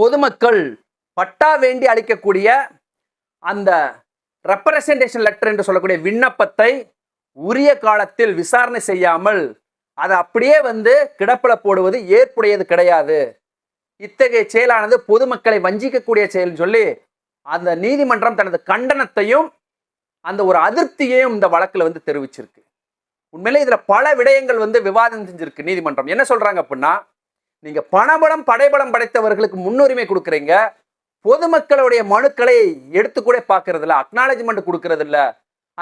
பொதுமக்கள் பட்டா வேண்டி அளிக்கக்கூடிய அந்த ரெப்ரசன்டேஷன் லெட்டர் என்று சொல்லக்கூடிய விண்ணப்பத்தை உரிய காலத்தில் விசாரணை செய்யாமல் அதை அப்படியே வந்து கிடப்பில் போடுவது ஏற்புடையது கிடையாது. இத்தகைய செயலானது பொதுமக்களை வஞ்சிக்கக்கூடிய செயல்னு சொல்லி அந்த நீதிமன்றம் தனது கண்டனத்தையும் அந்த ஒரு அதிருப்தியையும் இந்த வழக்கில் வந்து தெரிவிச்சிருக்கு. உண்மையிலே இதில் பல விடயங்கள் வந்து விவாதம் செஞ்சிருக்கு நீதிமன்றம். என்ன சொல்கிறாங்க அப்படின்னா நீங்கள் பணபலம் படைபலம் படைத்தவர்களுக்கு முன்னுரிமை கொடுக்குறீங்க. பொதுமக்களுடைய மனுக்களை எடுத்துக்கூட பார்க்கறதில்ல பார்க்கறது அக்னாலஜ்மெண்ட் கொடுக்கறதில்ல.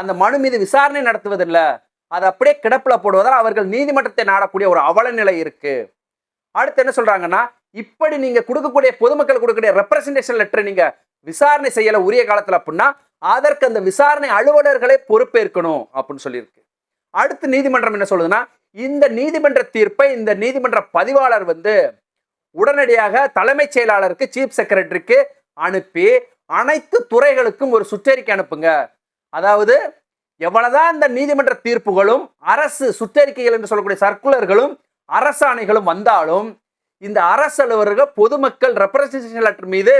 அந்த மனு மீது விசாரணை நடத்துவதில்லை. அது அப்படியே கிடப்பில் போடுவதால் அவர்கள் நீதிமன்றத்தை நாடக்கூடிய ஒரு அவலநிலை இருக்கு. அடுத்து என்ன சொல்றாங்கன்னா இப்படி நீங்க கொடுக்கக்கூடிய பொதுமக்கள் கொடுக்கக்கூடிய ரெப்ரசன்டேஷன் லெட்டரை நீங்க விசாரணை செய்யல உரிய காலத்தில் அப்படின்னா அதற்கு அந்த விசாரணை அலுவலர்களே பொறுப்பேற்கணும் அப்படின்னு சொல்லியிருக்கு. அடுத்து நீதிமன்றம் என்ன சொல்லுதுன்னா இந்த நீதிமன்ற தீர்ப்பை இந்த நீதிமன்ற பதிவாளர் வந்து உடனடியாக தலைமைச் செயலாளருக்கு சீஃப் செக்ரட்டரிக்கு அனுப்பி அனைத்து துறைகளுக்கும் ஒரு சுற்றறிக்கை அனுப்புங்க. அதாவது எவ்வளவுதான் இந்த நீதிமன்ற தீர்ப்புகளும் அரசு சுற்றறிக்கைகள் என்று சொல்லக்கூடிய சர்க்குலர்களும் அரசாணைகளும் வந்தாலும் இந்த அரசு அலுவலர்கள் பொதுமக்கள் ரெப்ரசன்டேஷன் லெட்டர் மீது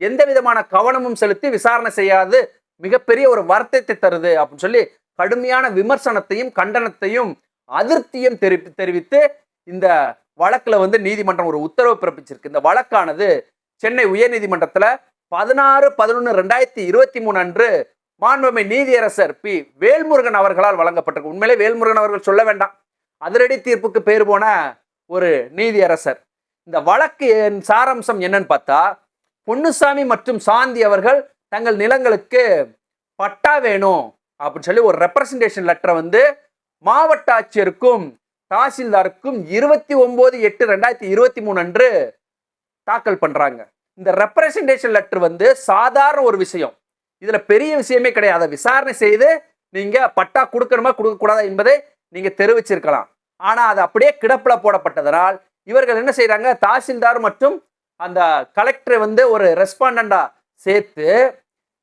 எந்த விதமான கவனமும் செலுத்தி விசாரணை செய்யாது. மிகப்பெரிய ஒரு வருத்தத்தை தருது அப்படின்னு சொல்லி கடுமையான விமர்சனத்தையும் கண்டனத்தையும் அதிருப்தியும் தெரி தெரிவித்து இந்த வழக்கில் வந்து நீதிமன்றம் ஒரு உத்தரவு பிறப்பிச்சிருக்கு. இந்த வழக்கானது சென்னை உயர்நீதிமன்றத்தில் பதினாறு பதினொன்று ரெண்டாயிரத்தி இருபத்தி மூணு அன்று மாண்புமை நீதியரசர் பி. வேல்முருகன் அவர்களால் வழங்கப்பட்டிருக்கு. உண்மையிலே வேல்முருகன் அவர்கள் சொல்ல வேண்டாம். அதிரடி தீர்ப்புக்கு பேர் போன ஒரு நீதியரசர். இந்த வழக்கு என் என்னன்னு பார்த்தா பொன்னுசாமி மற்றும் சாந்தி அவர்கள் தங்கள் நிலங்களுக்கு பட்டா வேணும் அப்படின்னு சொல்லி ஒரு ரெப்ரசன்டேஷன் லெட்டரை வந்து மாவட்ட ஆட்சியருக்கும் தாசில்தாருக்கும் இருபத்தி ஒன்பது எட்டு ரெண்டாயிரத்தி இருபத்தி மூணு அன்று தாக்கல் பண்றாங்க. இந்த ரெப்ரசன்டேஷன் லெட்டர் வந்து சாதாரண ஒரு விஷயம். இதுல பெரிய விஷயமே கிடையாது. விசாரணை செய்து நீங்க பட்டா கொடுக்கணுமா கொடுக்கக்கூடாது என்பதை நீங்க தெரிவிச்சிருக்கலாம். ஆனா அது அப்படியே கிடப்பில் போடப்பட்டதனால் இவர்கள் என்ன செய்கிறாங்க தாசில்தார் மற்றும் அந்த கலெக்டரை வந்து ஒரு ரெஸ்பாண்டண்டா சேர்த்து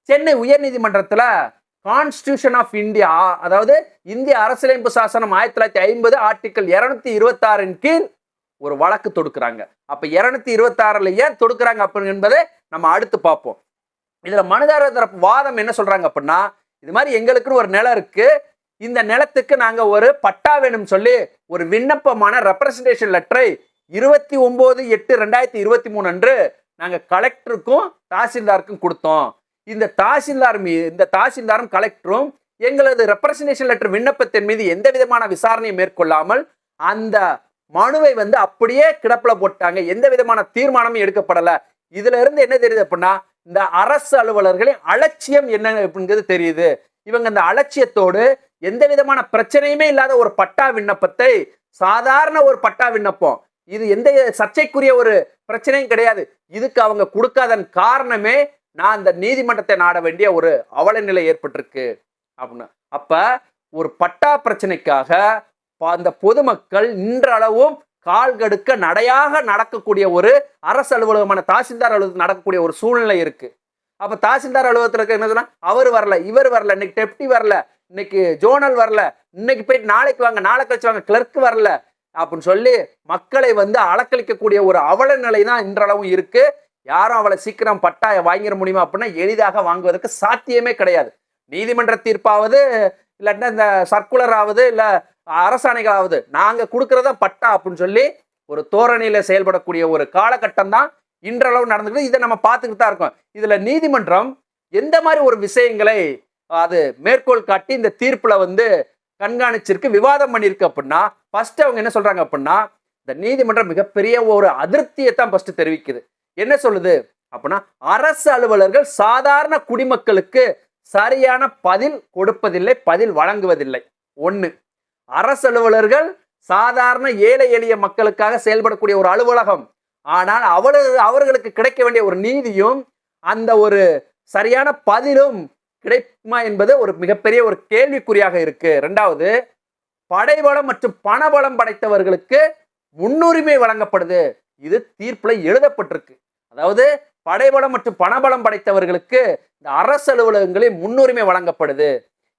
சென்னை உயர்நீதிமன்றத்தில் கான்ஸ்டியூஷன் ஆஃப் இந்தியா அதாவது இந்திய அரசியலமைப்பு சாசனம் ஆயிரத்தி தொள்ளாயிரத்தி ஐம்பது ஆர்டிக்கல் இருநூத்தி இருபத்தாறின் கீழ் ஒரு வழக்கு தொடுக்குறாங்க. அப்ப இருநூத்தி இருபத்தாறுல ஏன் தொடுக்குறாங்க அப்படின்னு என்பதை நம்ம அடுத்து பார்ப்போம். இதுல மனுதார தரப்பு வாதம் என்ன சொல்றாங்க அப்படின்னா இது மாதிரி எங்களுக்குன்னு ஒரு நிலம் இருக்கு. இந்த நிலத்துக்கு நாங்க ஒரு பட்டா வேணும் சொல்லி ஒரு விண்ணப்பமான ரெப்ரசன்டேஷன் லெட்டரை இருபத்தி ஒன்பது எட்டு ரெண்டாயிரத்தி இருபத்தி மூணு அன்று நாங்க கலெக்டருக்கும் தாசில்தாருக்கும் கொடுத்தோம். இந்த தாசில்தார் மீ இந்த தாசில்தாரும் கலெக்டரும் எங்களது ரெப்ரசன்டேஷன் லெட்டர் விண்ணப்பத்தின் மீது எந்த விதமான விசாரணையும் மேற்கொள்ளாமல் அந்த மனுவை வந்து அப்படியே கிடப்பில் போட்டாங்க. எந்த விதமான தீர்மானமும் எடுக்கப்படலை. இதுல இருந்து என்ன தெரியுது அப்படின்னா இந்த அரசு அலுவலர்களின் அலட்சியம் என்ன அப்படிங்கிறது தெரியுது. இவங்க இந்த அலட்சியத்தோடு எந்த விதமான பிரச்சனையுமே இல்லாத ஒரு பட்டா விண்ணப்பத்தை சாதாரண ஒரு பட்டா விண்ணப்பம். இது எந்த சர்ச்சைக்குரிய ஒரு பிரச்சனையும் கிடையாது. இதுக்கு அவங்க கொடுக்காதன் காரணமே நான் அந்த நீதிமன்றத்தை நாட வேண்டிய ஒரு அவல நிலை ஏற்பட்டிருக்கு அப்படின்னு. அப்ப ஒரு பட்டா பிரச்சனைக்காக அந்த பொதுமக்கள் இன்றளவும் கால் கடுக்க நடையாக நடக்கக்கூடிய ஒரு அரசு அலுவலகமான தாசில்தார் அலுவலகத்தில் நடக்கக்கூடிய ஒரு சூழ்நிலை இருக்கு. அப்ப தாசில்தார் அலுவலகத்தில் இருக்க என்ன சொன்னா அவர் வரல இவர் வரல இன்னைக்கு டெப்டி வரல இன்னைக்கு ஜோனல் வரல இன்னைக்கு போயிட்டு நாளைக்கு வாங்க நாளை கழிச்சு வாங்க கிளர்க் வரல அப்படின்னு சொல்லி மக்களை வந்து அலக்களிக்கக்கூடிய ஒரு அவல நிலை தான் இன்றளவும் இருக்குது யாரும் அவளை சீக்கிரம் பட்டாய வாங்கிட முடியுமா அப்படின்னா எளிதாக வாங்குவதற்கு சாத்தியமே கிடையாது. நீதிமன்ற தீர்ப்பாவது இல்லாட்டினா இந்த சர்க்குலர் ஆகுது அரசாணைகளாவது நாங்கள் கொடுக்குறத பட்டா அப்படின்னு சொல்லி ஒரு தோரணியில் செயல்படக்கூடிய ஒரு காலகட்டம் தான் இன்றளவு நடந்துக்கிட்டு இதை நம்ம பார்த்துக்கிட்டு தான் இருக்கோம். இதில் நீதிமன்றம் எந்த மாதிரி ஒரு விஷயங்களை அது மேற்கோள் காட்டி இந்த தீர்ப்பில் வந்து கண்காணிச்சிருக்கு விவாதம் பண்ணியிருக்கு அப்படின்னா ஃபர்ஸ்ட் அவங்க என்ன சொல்கிறாங்க அப்படின்னா இந்த நீதிமன்றம் மிகப்பெரிய ஒரு அதிருப்தியை தான் ஃபர்ஸ்ட் தெரிவிக்குது. என்ன சொல்லுது? அப்படின்னா அரசு அலுவலர்கள் சாதாரண குடிமக்களுக்கு சரியான பதில் கொடுப்பதில்லை பதில் வழங்குவதில்லை. ஒன்று அரசு அலுவலர்கள் சாதாரண ஏழை எளிய மக்களுக்காக செயல்படக்கூடிய ஒரு அலுவலகம். ஆனால் அவர்கள் அவர்களுக்கு கிடைக்க வேண்டிய ஒரு நீதியும் அந்த ஒரு சரியான பதிலும் கிடைக்குமா என்பது ஒரு மிகப்பெரிய ஒரு கேள்விக்குறியாக இருக்கு. ரெண்டாவது படைபலம் மற்றும் பணபலம் படைத்தவர்களுக்கு முன்னுரிமை வழங்கப்படுது. இது தீர்ப்புல எழுதப்பட்டிருக்கு. அதாவது படைபலம் மற்றும் பணபலம் படைத்தவர்களுக்கு இந்த அரசு அலுவலகங்களில் முன்னுரிமை வழங்கப்படுது.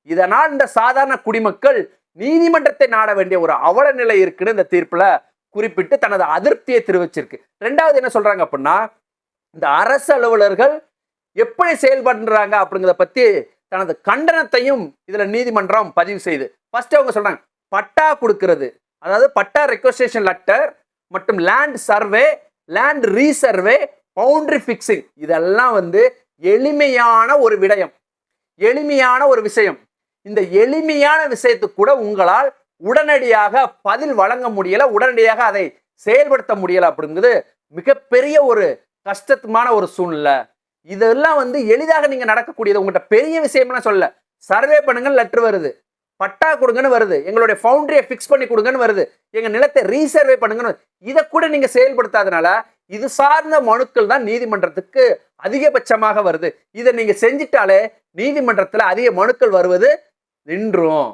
இதனால் இந்த சாதாரண குடிமக்கள் நீதிமன்றத்தை நாட வேண்டிய ஒரு அவல நிலை இருக்குன்னு இந்த தீர்ப்புல குறிப்பிட்டு தனது அதிருப்தியை தெரிவிச்சிருக்கு. ரெண்டாவது என்ன சொல்றாங்க அப்படின்னா இந்த அரசு அலுவலர்கள் எப்படி செயல்படுறாங்க அப்படிங்கிறத பத்தி தனது கண்டனத்தையும் இதுல நீதிமன்றம் பதிவு செய்து. ஃபர்ஸ்ட் அவங்க சொல்றாங்க பட்டா கொடுக்கிறது. அதாவது பட்டா ரெக்வஸ்டேஷன் லெட்டர் மற்றும் land survey land resurvey boundary fixing. இதெல்லாம் வந்து எளிமையான ஒரு விடயம். எளிமையான ஒரு விஷயம். இந்த எளிமையான விஷயத்துக்கு கூட உங்களால் உடனடியாக பதில் வழங்க முடியல உடனடியாக அதை செயல்படுத்த முடியல அப்படிங்கிறது மிகப்பெரிய ஒரு கஷ்டத்துமான ஒரு சூழ்நிலை. இதெல்லாம் வந்து எளிதாக நீங்கள் நடக்கக்கூடியது உங்கள்கிட்ட பெரிய விஷயம்லாம் சொல்ல. சர்வே பண்ணுங்க லெட்ரு வருது. பட்டா கொடுங்கன்னு வருது. எங்களுடைய ஃபவுண்டரியை ஃபிக்ஸ் பண்ணி கொடுங்கன்னு வருது. எங்கள் நிலத்தை ரீசர்வே பண்ணுங்கன்னு இதை கூட நீங்கள் செயல்படுத்தாதனால இது சார்ந்த மனுக்கள் தான் நீதிமன்றத்துக்கு அதிகபட்சமாக வருது. இதை நீங்க செஞ்சிட்டாலே நீதிமன்றத்துல அதிக மனுக்கள் வருவது நின்றும்.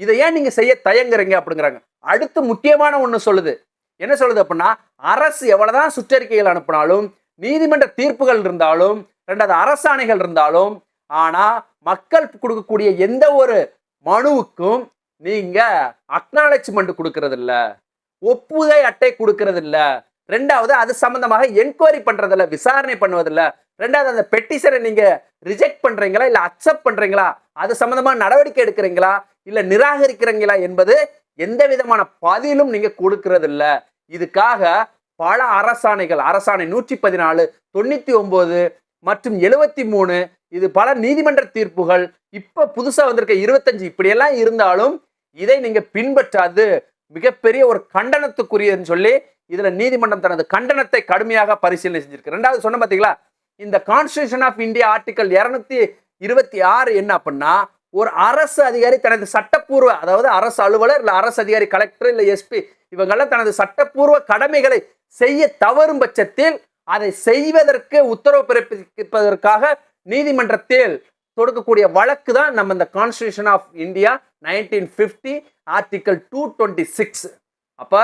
இதை ஏன் நீங்க செய்ய தயங்குறீங்க அப்படிங்கிறாங்க. அடுத்து முக்கியமான ஒன்று சொல்லுது. என்ன சொல்லுது அப்படின்னா அரசு எவ்வளவுதான் சுற்றறிக்கைகள் அனுப்பினாலும் நீதிமன்ற தீர்ப்புகள் இருந்தாலும் ரெண்டாவது அரசாணைகள் இருந்தாலும் ஆனா மக்கள் கொடுக்கக்கூடிய எந்த ஒரு மனுவுக்கும் நீங்க அக்னாலஜ்மெண்ட் கொடுக்கறது இல்ல ஒப்புகை அட்டை கொடுக்கறது ரெண்டாவது அது சம்பந்தமாக என்கொயரி பண்றதில்ல விசாரணை பண்ணுவதில்ல. ரெண்டாவது அந்த பெட்டிஷனை நீங்க ரிஜெக்ட் பண்றீங்களா இல்ல அக்செப்ட் பண்றீங்களா அது சம்பந்தமா நடவடிக்கை எடுக்கிறீங்களா இல்ல நிராகரிக்கிறீங்களா என்பது எந்த விதமான பதிலும் நீங்க கொடுக்கறதில்ல. இதுக்காக பல அரசாணைகள் அரசாணை நூற்றி பதினாலு தொண்ணூத்தி ஒன்பது மற்றும் எழுவத்தி மூணு இது பல நீதிமன்ற தீர்ப்புகள் இப்ப புதுசா வந்திருக்க இருபத்தஞ்சு இப்படியெல்லாம் இருந்தாலும் இதை நீங்க பின்பற்றாது. மிகப்பெரிய ஒரு கண்டனத்துக்குரியதுன்னு சொல்லி இதில் நீதிமன்றம் தனது கண்டனத்தை கடுமையாக பரிசீலனை செஞ்சிருக்கு. ரெண்டாவது சொன்ன பார்த்தீங்களா இந்த கான்ஸ்டியூஷன் ஆஃப் இந்தியா ஆர்டிக்கல் இரநூத்தி இருபத்தி ஆறு என்ன அப்படின்னா ஒரு அரசு அதிகாரி தனது சட்டப்பூர்வ அதாவது அரசு அலுவலர் இல்லை அரசு அதிகாரி கலெக்டர் இல்லை எஸ்பி இவங்கெல்லாம் தனது சட்டப்பூர்வ கடமைகளை செய்ய தவறும் பட்சத்தில் அதை செய்வதற்கு உத்தரவு பிறப்பிப்பதற்காக நீதிமன்றத்தில் தொடுக்கக்கூடிய வழக்கு தான் நம்ம இந்த constitution of India nineteen fifty article two twenty six அப்போ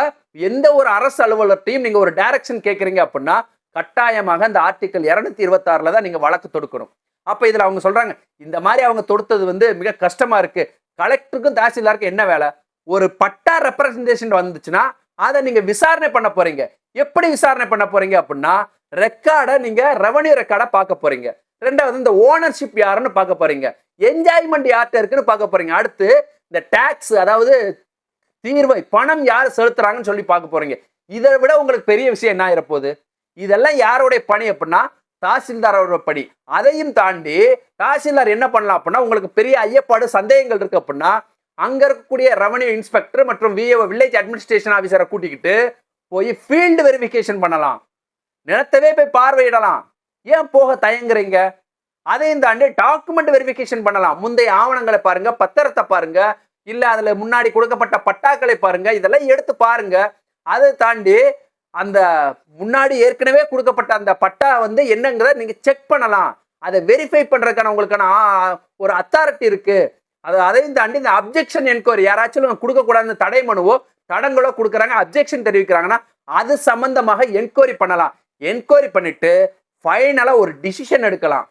எந்த ஒரு அரசு அலுவலர்கிட்டையும் நீங்கள் ஒரு டைரக்ஷன் கேட்குறீங்க அப்படின்னா கட்டாயமாக இந்த ஆர்டிக்கல் இரநூத்தி இருபத்தாறில் தான் நீங்கள் வழக்கு தொடுக்கணும். அப்போ இதில் அவங்க சொல்கிறாங்க இந்த மாதிரி அவங்க தொடுத்தது வந்து மிக கஷ்டமாக இருக்குது கலெக்டருக்கும் தாசில்தாருக்கும் என்ன வேலை? ஒரு பட்டா ரெப்ரசன்டேஷன் வந்துச்சுன்னா அதை நீங்கள் விசாரணை பண்ண போகிறீங்க எப்படி விசாரணை பண்ண போகிறீங்க அப்படின்னா ரெக்கார்டை நீங்கள் ரெவன்யூ ரெக்கார்டை பார்க்க போகிறீங்க ரெண்டாவது இந்த ஓனர்ஷிப் யாருன்னு பார்க்க போறீங்க. என்ஜாய்மெண்ட் யார்கிட்ட இருக்குன்னு பார்க்க போகிறீங்க அடுத்து இந்த டேக்ஸ் அதாவது தீர்வை பணம் யார் செலுத்துறாங்கன்னு சொல்லி பார்க்க போறீங்க. இதை விட உங்களுக்கு பெரிய விஷயம் என்ன ஆயிரப்போகுது? இதெல்லாம் யாருடைய பணி அப்படின்னா அவரோட பணி. அதையும் தாண்டி தாசில்தார் என்ன பண்ணலாம் அப்படின்னா உங்களுக்கு பெரிய ஐயப்பாடு சந்தேகங்கள் இருக்கு அப்படின்னா அங்க இருக்கக்கூடிய ரெவன்யூ இன்ஸ்பெக்டர் மற்றும் விஏஓ வில்லேஜ் அட்மினிஸ்ட்ரேஷன் ஆஃபீஸரை கூட்டிக்கிட்டு போய் ஃபீல்டு வெரிஃபிகேஷன் பண்ணலாம். நிலத்தவே போய் பார்வையிடலாம். ஏன் போக தயங்குறீங்க? அதையும் தாண்டி டாக்குமெண்ட் வெரிஃபிகேஷன் பண்ணலாம். முந்தைய ஆவணங்களை பாருங்க பத்திரத்தை பாருங்க இல்லை அதில் முன்னாடி கொடுக்கப்பட்ட பட்டாக்களை பாருங்கள் இதெல்லாம் எடுத்து பாருங்கள் அதை தாண்டி அந்த முன்னாடி ஏற்கனவே கொடுக்கப்பட்ட அந்த பட்டா வந்து என்னங்கிறத நீங்கள் செக் பண்ணலாம். அதை வெரிஃபை பண்ணுறதுக்கான உங்களுக்கான ஒரு அத்தாரிட்டி இருக்குது அது அதையும் தாண்டி இந்த அப்ஜெக்ஷன் என்கொயரி யாராச்சும் கொடுக்கக்கூடாது தடை மனுவோ தடங்களோ கொடுக்குறாங்க அப்ஜெக்ஷன் தெரிவிக்கிறாங்கன்னா அது சம்பந்தமாக என்கொயரி பண்ணலாம். என்கொயரி பண்ணிட்டு ஃபைனலாக ஒரு டிசிஷன் எடுக்கலாம்.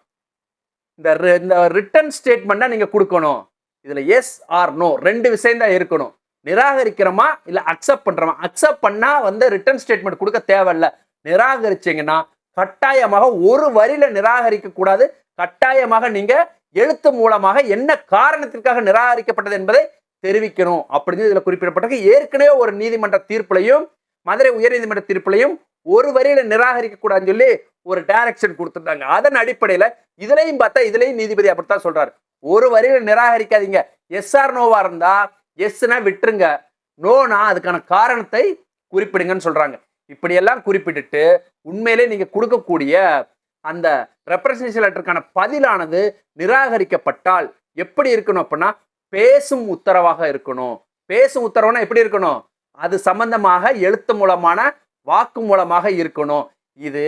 இந்த ரி- இந்த ரிட்டர்ன் ஸ்டேட்மெண்ட்டை நீங்கள் கொடுக்கணும். இதில் எஸ் ஆர் நோ ரெண்டு விஷயம் தான் இருக்கணும். நிராகரிக்கிறோமா இல்லை அக்செப்ட் பண்ணுறோமா அக்செப்ட் பண்ணால் வந்து ரிட்டர்ன் ஸ்டேட்மெண்ட் கொடுக்க தேவையில்ல. நிராகரிச்சீங்கன்னா கட்டாயமாக ஒரு வரியில் நிராகரிக்கக்கூடாது கட்டாயமாக நீங்கள் எழுத்து மூலமாக என்ன காரணத்திற்காக நிராகரிக்கப்பட்டது என்பதை தெரிவிக்கணும். அப்படின்னு இதில் குறிப்பிடப்பட்டிருக்கு. ஏற்கனவே ஒரு நீதிமன்ற தீர்ப்புலையும் மதுரை உயர்நீதிமன்ற தீர்ப்புலையும் ஒரு வரியில நிராகரிக்க கூடாதுன்னு சொல்லி ஒரு டைரக்ஷன் கொடுத்துருந்தாங்க. அதன் அடிப்படையில் இதுலையும் பார்த்தா இதுலையும் நீதிபதி அப்படித்தான் சொல்றாரு. ஒரு வரியில நிராகரிக்காதீங்க. எஸ்ஆர் நோவா இருந்தா எஸ்னா விட்டுருங்க. நோனா அதுக்கான காரணத்தை குறிப்பிடுங்கன்னு சொல்றாங்க. இப்படியெல்லாம் குறிப்பிட்டுட்டு உண்மையிலே நீங்க கொடுக்கக்கூடிய அந்த ரெப்ரசன்டேஷன் லெட்டருக்கான பதிலானது நிராகரிக்கப்பட்டால் எப்படி இருக்கணும் அப்படின்னா பேசும் உத்தரவாக இருக்கணும். பேசும் உத்தரவுனா எப்படி இருக்கணும்? அது சம்பந்தமாக எழுத்து மூலமான வாக்கு மூலமாக இருக்கணும். இது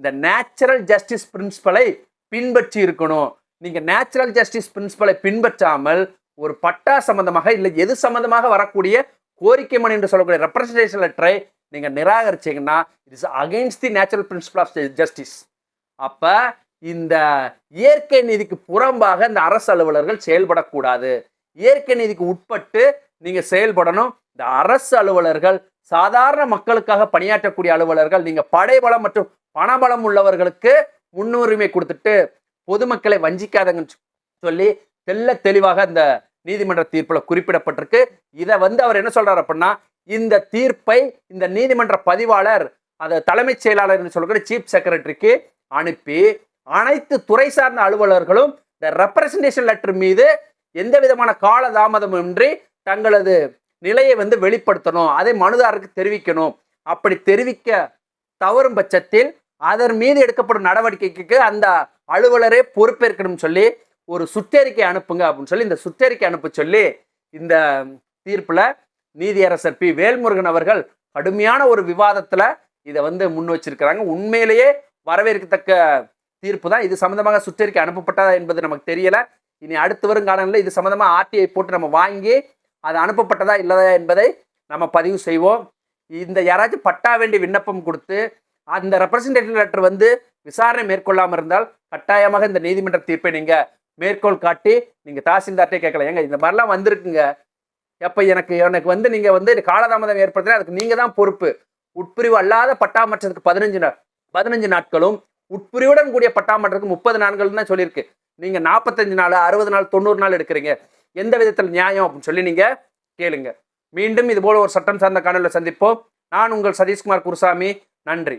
இந்த நேச்சுரல் ஜஸ்டிஸ் பிரின்சிபலை பின்பற்றி இருக்கணும். நீங்கள் நேச்சுரல் ஜஸ்டிஸ் பிரின்சிபலை பின்பற்றாமல் ஒரு பட்டா சம்பந்தமாக இல்லை எது சம்பந்தமாக வரக்கூடிய கோரிக்கை மனு என்று சொல்லக்கூடிய ரெப்ரசன்டேஷன் லெட்டரை நீங்கள் நிராகரிச்சிங்கன்னா it's is the natural principle of justice அப்போ இந்த இயற்கை நீதிக்கு புறம்பாக இந்த அரசு அலுவலர்கள் செயல்படக்கூடாது. இயற்கை நீதிக்கு உட்பட்டு நீங்கள் செயல்படணும். இந்த அரசு அலுவலர்கள் சாதாரண மக்களுக்காக பணியாற்றக்கூடிய அலுவலர்கள் நீங்கள் படைபலம் மற்றும் பணபலம் உள்ளவர்களுக்கு முன்னுரிமை கொடுத்துட்டு பொதுமக்களை வஞ்சிக்காதங்கன்னு சொல்லி தெல்ல தெளிவாக இந்த நீதிமன்ற தீர்ப்பில் குறிப்பிடப்பட்டிருக்கு. இதை வந்து அவர் என்ன சொல்றாரு அப்படின்னா இந்த தீர்ப்பை இந்த நீதிமன்ற பதிவாளர் அதை தலைமைச் செயலாளர் சொல்கிற சீஃப் செக்ரட்டரிக்கு அனுப்பி அனைத்து துறை சார்ந்த அலுவலர்களும் இந்த ரெப்ரசன்டேஷன் லெட்டர் மீது எந்த விதமான கால தாமதமும் இன்றி தங்களது நிலையை வந்து வெளிப்படுத்தணும் அதை மனுதாரருக்கு தெரிவிக்கணும். அப்படி தெரிவிக்க தவறும் பட்சத்தில் அதன் மீது எடுக்கப்படும் நடவடிக்கைக்கு அந்த அலுவலரே பொறுப்பேற்கணும் சொல்லி ஒரு சுற்றறிக்கை அனுப்புங்க அப்படின்னு சொல்லி இந்த சுற்றறிக்கை அனுப்ப சொல்லி இந்த தீர்ப்பில் நீதியரசர் பி. வேல்முருகன் அவர்கள் கடுமையான ஒரு விவாதத்தில் இதை வந்து முன் வச்சிருக்கிறாங்க. உண்மையிலேயே வரவேற்கத்தக்க தீர்ப்பு தான் இது சம்மந்தமாக சுற்றறிக்கை அனுப்பப்பட்டதா என்பது நமக்கு தெரியல. இனி அடுத்து வரும் காலங்களில் இது சம்மந்தமாக ஆர்டிஐ போட்டு நம்ம வாங்கி அது அனுப்பப்பட்டதா இல்லதா என்பதை நம்ம பதிவு செய்வோம். இந்த யாராச்சும் பட்டா வேண்டி விண்ணப்பம் கொடுத்து அந்த ரெப்ரசன்டேட்டிவ் லெட்டர் வந்து விசாரணை மேற்கொள்ளாமல் இருந்தால் கட்டாயமாக இந்த நீதிமன்ற தீர்ப்பை நீங்கள் மேற்கோள் காட்டி நீங்கள் தாசில்தார்ட்டே கேட்கலாம். ஏங்க இந்த மாதிரிலாம் வந்திருக்குங்க. எப்போ எனக்கு எனக்கு வந்து நீங்கள் வந்து காலதாமதம் ஏற்படுத்தினா அதுக்கு நீங்கள் தான் பொறுப்பு. உட்பிரிவு அல்லாத பட்டாமற்றத்துக்கு பதினஞ்சு நாள் பதினஞ்சு நாட்களும் உட்பிரிவுடன் கூடிய பட்டாமற்றத்துக்கு முப்பது நாட்கள் தான் சொல்லியிருக்கு. நீங்கள் நாற்பத்தஞ்சு நாள் அறுபது நாள் தொண்ணூறு நாள் எடுக்கிறீங்க. எந்த விதத்தில் நியாயம் அப்படின்னு சொல்லி நீங்கள் கேளுங்க. மீண்டும் இது போல ஒரு சட்டம் சார்ந்த காணொலியில் சந்திப்போம். நான் உங்கள் சதீஷ்குமார் குருசாமி. நன்றி.